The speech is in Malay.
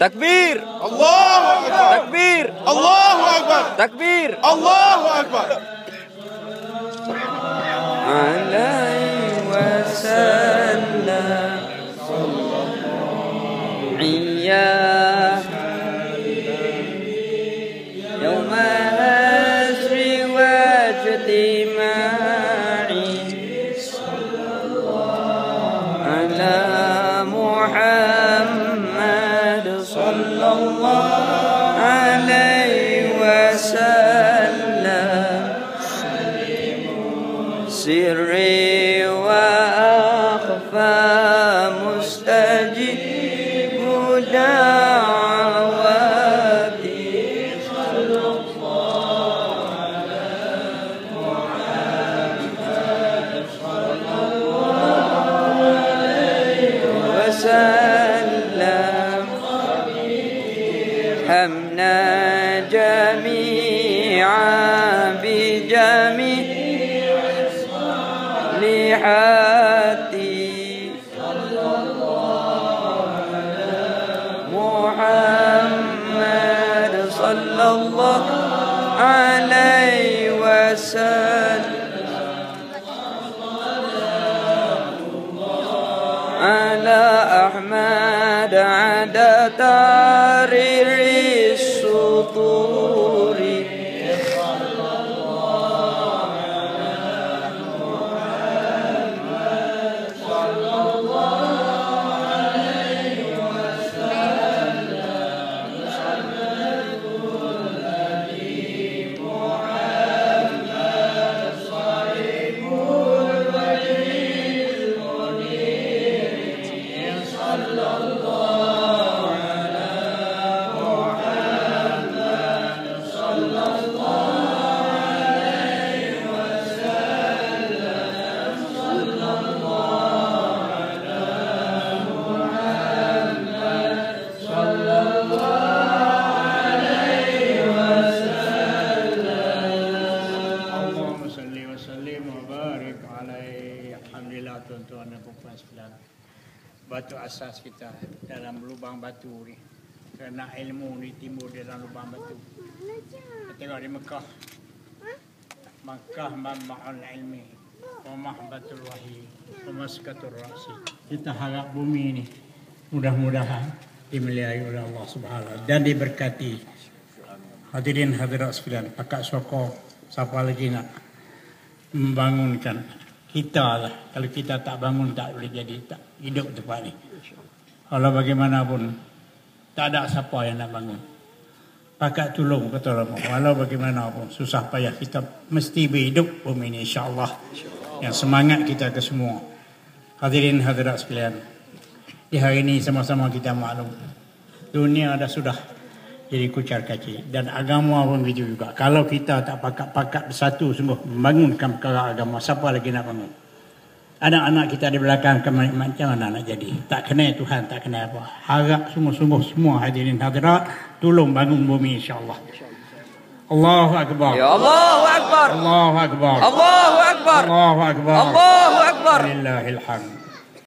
تكبير. الله أكبر. تكبير. الله أكبر. تكبير. الله أكبر. عليه وسلم. عياه يوم واجتماعي. على محمد صلى عليه وسلم. مستجيب دعواتي حمنا جميعا بجميع لحاتي محمد صلى الله عليه وسلم. على أحمد todo. Tuan-tuan dan puan sekalian. Batu asas kita dalam lubang batu ni. Kerana ilmu ni timbul dalam lubang batu. Kita tengok di Mekah. Makkah mama'ul ilmi. Wa mahbatul wahyi. Wa maskatul rasi. Kita harap bumi ni mudah-mudahan dimuliai oleh Allah Subhanahu dan diberkati. Hadirin hadirat sekalian, pakak sokong siapa lagi nak membangunkan kita lah. Kalau kita tak bangun tak boleh jadi tak hidup tempat ni. Kalau bagaimanapun tak ada siapa yang nak bangun. Pakat tolong kata orang. Walau bagaimanapun susah payah kita mesti berhidup bumi ini insya-Allah. Yang semangat kita ke semua. Hadirin hadirat sekalian. Di hari ini sama-sama kita maklum. Dunia dah sudah jadi kucar kaki dan agama pun begitu juga kalau kita tak pakat-pakat bersatu sungguh membangunkan perkara agama siapa lagi nak bangun anak-anak kita di belakang ke macam mana nak jadi tak kenal Tuhan tak kenal apa harap sungguh-sungguh semua hadirin hadirat tolong bangun bumi insyaAllah Allahu Akbar. Ya Allahu Akbar. Allahu Akbar. Allahu Akbar. Allahu Akbar. Allahu Akbar. Lillahi.